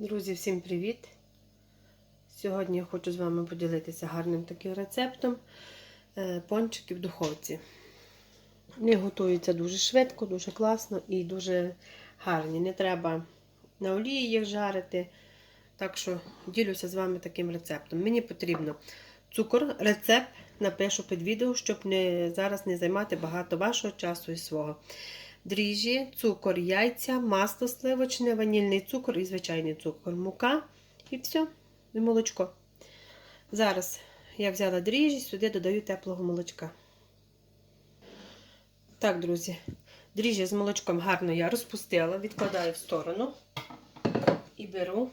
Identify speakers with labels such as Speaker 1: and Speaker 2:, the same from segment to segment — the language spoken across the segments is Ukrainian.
Speaker 1: Друзі, всім привіт! Сьогодні я хочу з вами поділитися гарним таким рецептом е, пончиків в духовці. Вони готуються дуже швидко, дуже класно і дуже гарні. Не треба на олії їх жарити. Так що ділюся з вами таким рецептом. Мені потрібно цукор, рецепт напишу під відео, щоб не, зараз не займати багато вашого часу і свого. Дріжджі, цукор, яйця, масло сливочне, ванільний цукор і звичайний цукор, мука і все, і молочко. Зараз я взяла дріжджі, сюди додаю теплого молочка. Так, друзі, дріжджі з молочком гарно я розпустила, відкладаю в сторону і беру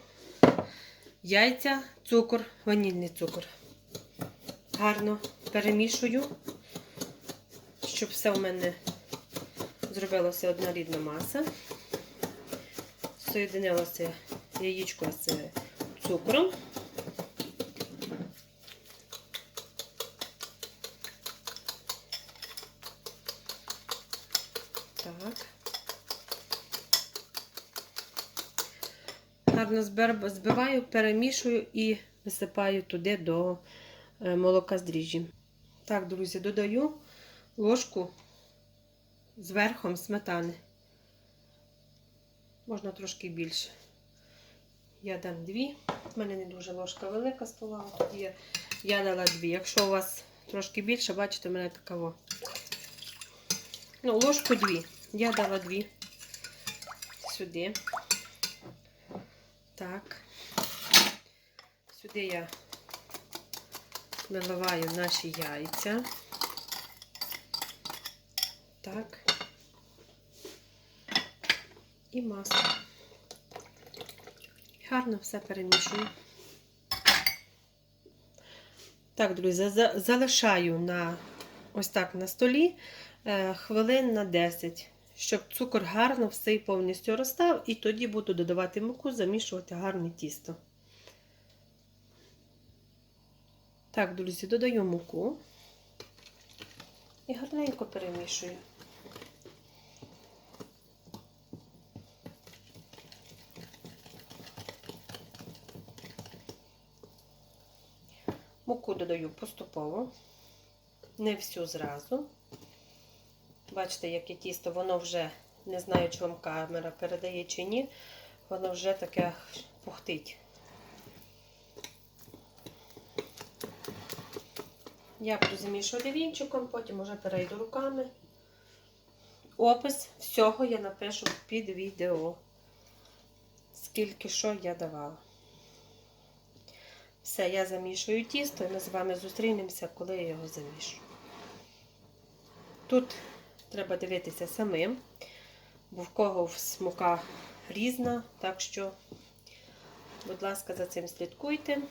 Speaker 1: яйця, цукор, ванільний цукор. Гарно перемішую, щоб все у мене зробилася однорідна маса. Соєдинилося яєчко з цукром. Так. Гарно збиваю, перемішую і висипаю туди до молока з дріжджі. Так, друзі, додаю ложку з верхом сметани. Можна трошки більше. Я дам дві. У мене не дуже ложка велика стола. Тоді я, я дала дві. Якщо у вас трошки більше, бачите, у мене такаво. Ну, ложку дві. Я дала дві. Сюди. Так. Сюди я наливаю наші яйця. Так. І масло. Гарно все перемішую. Так, друзі, залишаю на ось так на столі е, хвилин на 10, щоб цукор гарно все повністю розстав, і тоді буду додавати муку, замішувати гарне тісто. Так, друзі, додаю муку і гарненько перемішую. Муку додаю поступово, не всю зразу. Бачите, яке тісто, воно вже, не знаю, чи вам камера передає чи ні, воно вже таке пухтить. Я буду замішувати вінчиком, потім вже перейду руками. Опис всього я напишу під відео, скільки що я давала. Все, я замішую тісто і ми з вами зустрінемося, коли я його замішу. Тут треба дивитися самим, бо в кого смука різна, так що, будь ласка, за цим слідкуйте.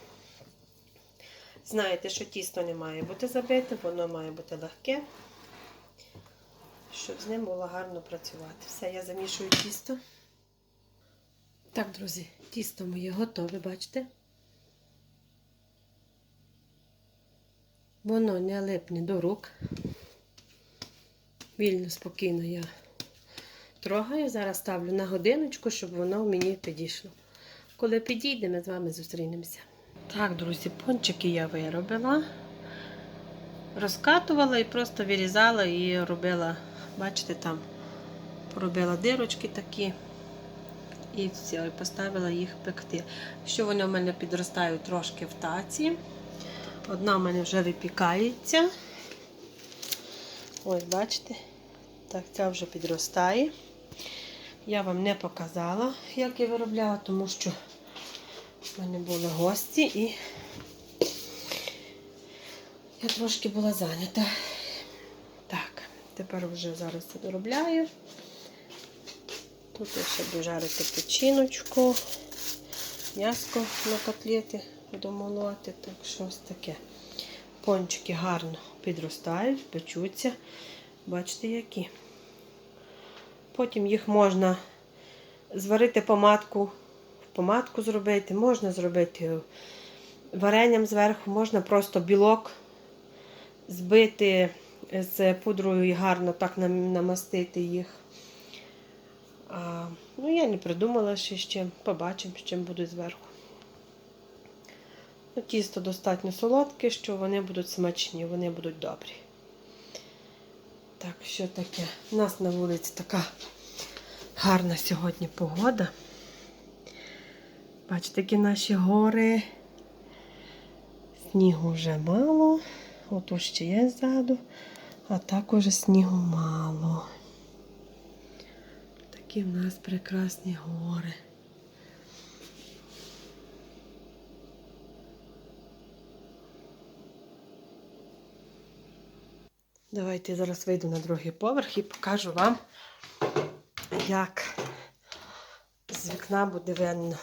Speaker 1: Знаєте, що тісто не має бути забите, воно має бути легке, щоб з ним було гарно працювати. Все, я замішую тісто. Так, друзі, тісто моє готове, бачите? Воно не липне до рук. Вільно, спокійно я трогаю. Зараз ставлю на годиночку, щоб воно мені підійшло. Коли підійде, ми з вами зустрінемося. Так, друзі, пончики я виробила, розкатувала і просто вирізала і робила, бачите, там поробила дирочки такі. І все, поставила їх пекти. Що вони в мене підростають трошки в таці. Одна в мене вже випікається. Ось, бачите, так, ця вже підростає. Я вам не показала, як я виробляла, тому що в мене були гості і я трошки була зайнята. Так, тепер вже зараз це доробляю. Тут я ще буду жарити печіночку, м'яско на котлети буду молоти, так щось таке. Пончики гарно підростають, печуться. Бачите, які. Потім їх можна зварити помадку помадку зробити, можна зробити варенням зверху, можна просто білок збити з пудрою і гарно так намастити їх. Ну, я не придумала ще з чим. Побачимо, з чим будуть зверху. Тісто достатньо солодке, що вони будуть смачні, вони будуть добрі. Так, що таке? У нас на вулиці така гарна сьогодні погода. Бачите, які наші гори. Снігу вже мало. Отут ще є ззаду, а також снігу мало. Такі в нас прекрасні гори. Давайте я зараз вийду на другий поверх і покажу вам, як з вікна буде видно.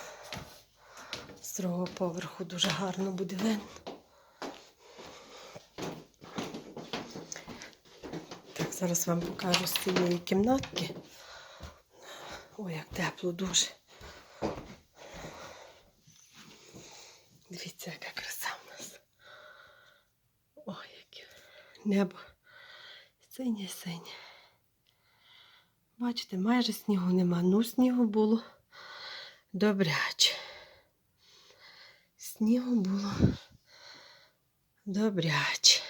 Speaker 1: З другого поверху дуже гарно буде видно. Так, зараз вам покажу з цієї кімнатки. Ой, як тепло дуже. Дивіться, яка краса в нас. Ой, яке небо. Синє синє. Бачите, майже снігу нема. Ну, снігу було добряче. Снігу було добряче.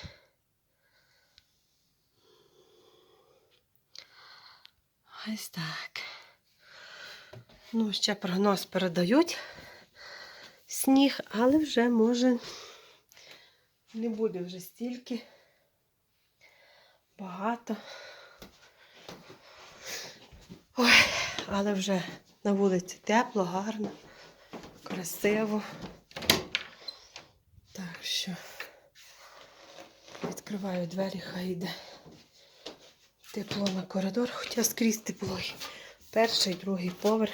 Speaker 1: Ось так. Ну, ще прогноз передають сніг, але вже може не буде вже стільки багато. Ой, але вже на вулиці тепло, гарно, красиво. Так що відкриваю двері, хай йде тепло на коридор, хоча скрізь тепло. Перший, другий поверх.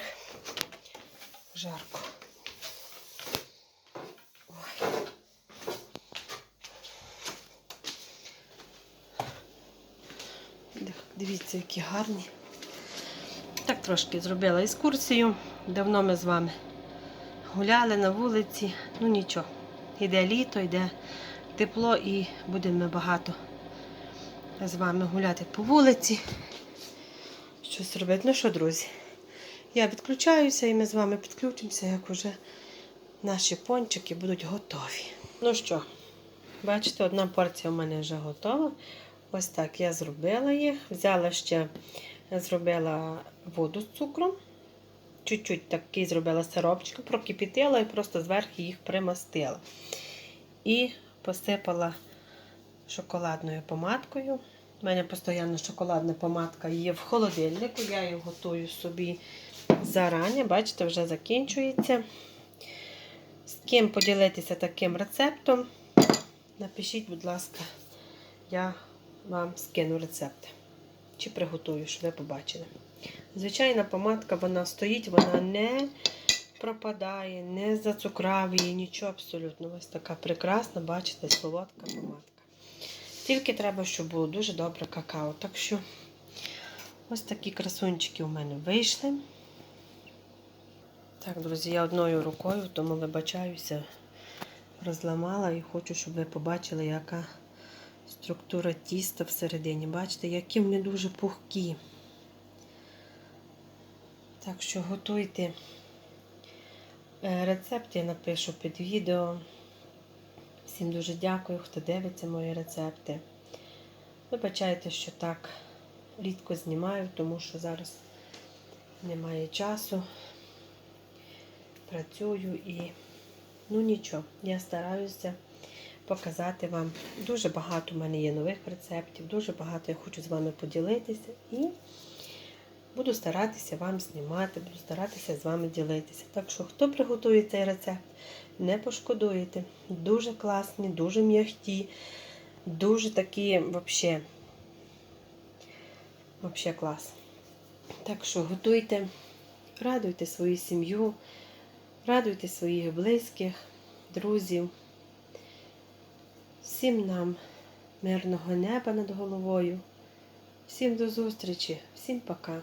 Speaker 1: Жарко. Дивіться, які гарні. Так трошки зробила екскурсію. Давно ми з вами гуляли на вулиці. Ну нічого. Йде літо, йде тепло і будемо багато з вами гуляти по вулиці. Щось робити. Ну що, друзі? Я відключаюся і ми з вами підключимося, як уже наші пончики будуть готові. Ну що, бачите, одна порція у мене вже готова. Ось так я зробила їх. Взяла ще, зробила воду з цукром. Чуть-чуть такий зробила сиропчик, прокипітила і просто зверху їх примастила. І посипала шоколадною помадкою. У мене постійно шоколадна помадка є в холодильнику. Я її готую собі зарані. Бачите, вже закінчується. З ким поділитися таким рецептом? Напишіть, будь ласка, я вам скину рецепт. Чи приготую, щоб ви побачили. Звичайна помадка, вона стоїть, вона не пропадає, не зацукравіє, нічого абсолютно. Ось така прекрасна, бачите, солодка помадка. Тільки треба, щоб було дуже добре какао. Так що ось такі красунчики у мене вийшли. Так, друзі, я одною рукою, тому вибачаюся, розламала і хочу, щоб ви побачили, яка структура тіста всередині. Бачите, які вони дуже пухкі. Так що готуйте Е, рецепт, я напишу під відео. Всім дуже дякую, хто дивиться мої рецепти. Вибачайте, що так рідко знімаю, тому що зараз немає часу. Працюю і, ну нічого, я стараюся показати вам. Дуже багато в мене є нових рецептів, дуже багато я хочу з вами поділитися і буду старатися вам знімати, буду старатися з вами ділитися. Так що, хто приготує цей рецепт, не пошкодуєте. Дуже класні, дуже м'які, дуже такі, взагалі, взагалі клас. Так що готуйте, радуйте свою сім'ю, радуйте своїх близьких, друзів. Всім нам мирного неба над головою. Всім до зустрічі, всім пока.